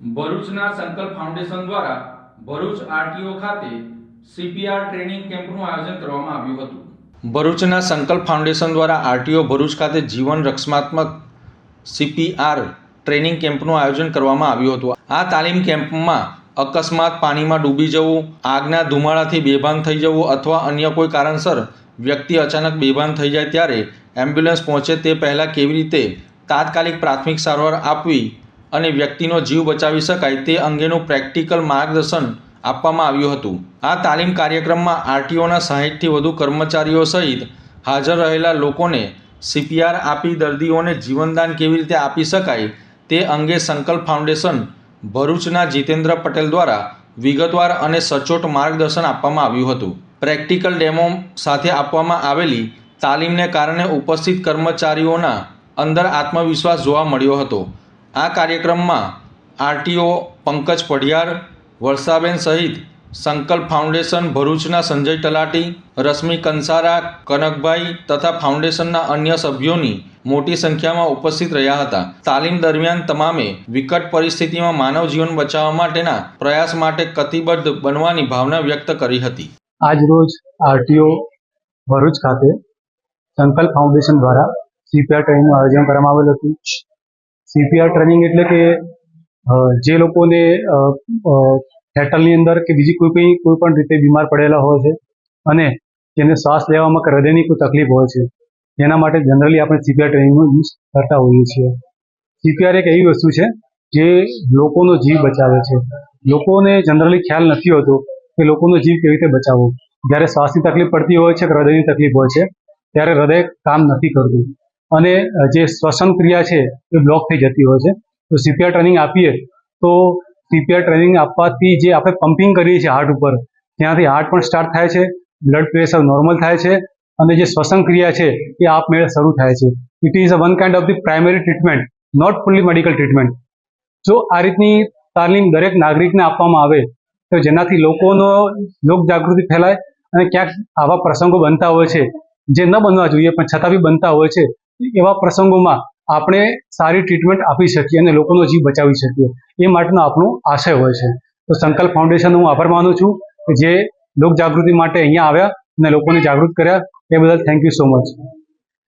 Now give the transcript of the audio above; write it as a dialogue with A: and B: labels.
A: ભરૂચના સંકલ્પ ફાઉન્ડેશન દ્વારા ભરૂચ આરટીઓ ખાતે સીપીઆર ટ્રેનિંગ કેમ્પનું આયોજન કરવામાં આવ્યું હતું. ભરૂચના સંકલ્પ ફાઉન્ડેશન દ્વારા આરટીઓ ભરૂચ ખાતે જીવન રક્ષણાત્મક સીપીઆર ટ્રેનિંગ કેમ્પનું આયોજન કરવામાં આવ્યું હતું. આ તાલીમ કેમ્પમાં અકસ્માત પાણીમાં ડૂબી જવું, આગના ધુમાડાથી બેભાન થઈ જવું અથવા અન્ય કોઈ કારણસર વ્યક્તિ અચાનક બેભાન થઈ જાય ત્યારે એમ્બ્યુલન્સ પહોંચે તે પહેલાં કેવી રીતે તાત્કાલિક પ્રાથમિક સારવાર આપવી અને વ્યક્તિનો જીવ બચાવી શકાય તે અંગેનું પ્રેક્ટિકલ માર્ગદર્શન આપવામાં આવ્યું હતું. આ તાલીમ કાર્યક્રમમાં આરટીઓના સાહીઠથી વધુ કર્મચારીઓ સહિત હાજર રહેલા લોકોને સીપીઆર આપી દર્દીઓને જીવનદાન કેવી રીતે આપી શકાય તે અંગે સંકલ્પ ફાઉન્ડેશન ભરૂચના જીતેન્દ્ર પટેલ દ્વારા વિગતવાર અને સચોટ માર્ગદર્શન આપવામાં આવ્યું હતું. પ્રેક્ટિકલ ડેમો સાથે આપવામાં આવેલી તાલીમને કારણે ઉપસ્થિત કર્મચારીઓના અંદર આત્મવિશ્વાસ જોવા મળ્યો હતો. આ કાર્યક્રમમાં આરટીઓ પંકજ પઢિયાર, વર્ષાબેન સહિત સંકલ્પ ફાઉન્ડેશન ભરૂચના સંજય તલાટી, રશ્મિ કંસારા, કનકભાઈ તથા ફાઉન્ડેશનના અન્ય સભ્યોની મોટી સંખ્યામાં ઉપસ્થિત રહ્યા હતા. તાલીમ દરમિયાન તમામે વિકટ પરિસ્થિતિમાં માનવ જીવન બચાવવા માટેના પ્રયાસ માટે કતિબદ્ધ બનવાની ભાવના વ્યક્ત કરી હતી.
B: આજ રોજ આરટીઓ ભરૂચ ખાતે સંકલ્પ ફાઉન્ડેશન દ્વારા સીપીઆર ટ્રેનિંગનું આયોજન કરવામાં આવેલ હતું. સીપીઆર ટ્રેનિંગ એટલે કે જે લોકોને હેટલની અંદર કે બીજી કોઈ કંઈ, કોઈ પણ રીતે બીમાર પડેલા હોય છે અને તેને શ્વાસ લેવામાં હૃદયની કોઈ તકલીફ હોય છે, તેના માટે જનરલી આપણે સીપીઆર ટ્રેનિંગનો યુઝ કરતા હોઈએ છીએ. સીપીઆર એક એવી વસ્તુ છે જે લોકોનો જીવ બચાવે છે. લોકોને જનરલી ખ્યાલ નથી હોતો કે લોકોનો જીવ કેવી રીતે બચાવવો. જ્યારે શ્વાસની તકલીફ પડતી હોય છે કે હૃદયની તકલીફ હોય છે, ત્યારે હૃદય કામ નથી કરતું. અને જે શ્વસન ક્રિયા છે એ બ્લોક થઈ જતી હોય છે. તો સીપીઆર ટ્રેનિંગ આપીએ તો સીપીઆર ટ્રેનિંગ આપવાથી જે આપણે પમ્પિંગ કરીએ છીએ હાર્ટ ઉપર, ત્યાંથી હાર્ટ પણ સ્ટાર્ટ થાય છે બ્લડ પ્રેશર નોર્મલ થાય છે અને જે શ્વસન ક્રિયા છે એ આપમેળે શરૂ થાય છે. It is a one kind of the primary treatment not fully medical treatment જો આ રીતની તાલીમ દરેક નાગરિકને આપવામાં આવે, તો જેનાથી લોકોનો લોક જાગૃતિ ફેલાય અને ક્યાંક આવા પ્રસંગો બનતા હોય છે, જે ન બનવા જોઈએ પણ છતાં બી બનતા હોય છે એવા પ્રસંગોમાં આપણે સારી ટ્રીટમેન્ટ આપી શકીએ અને લોકોનો જીવ બચાવી શકીએ. એ માટેનો આપણો આશય હોય છે. તો સંકલ્પ ફાઉન્ડેશનનો હું આભાર માનું છું કે જે લોક જાગૃતિ માટે અહીંયા આવ્યા અને લોકોને જાગૃત કર્યા. એ બદલ થેન્ક યુ સો મચ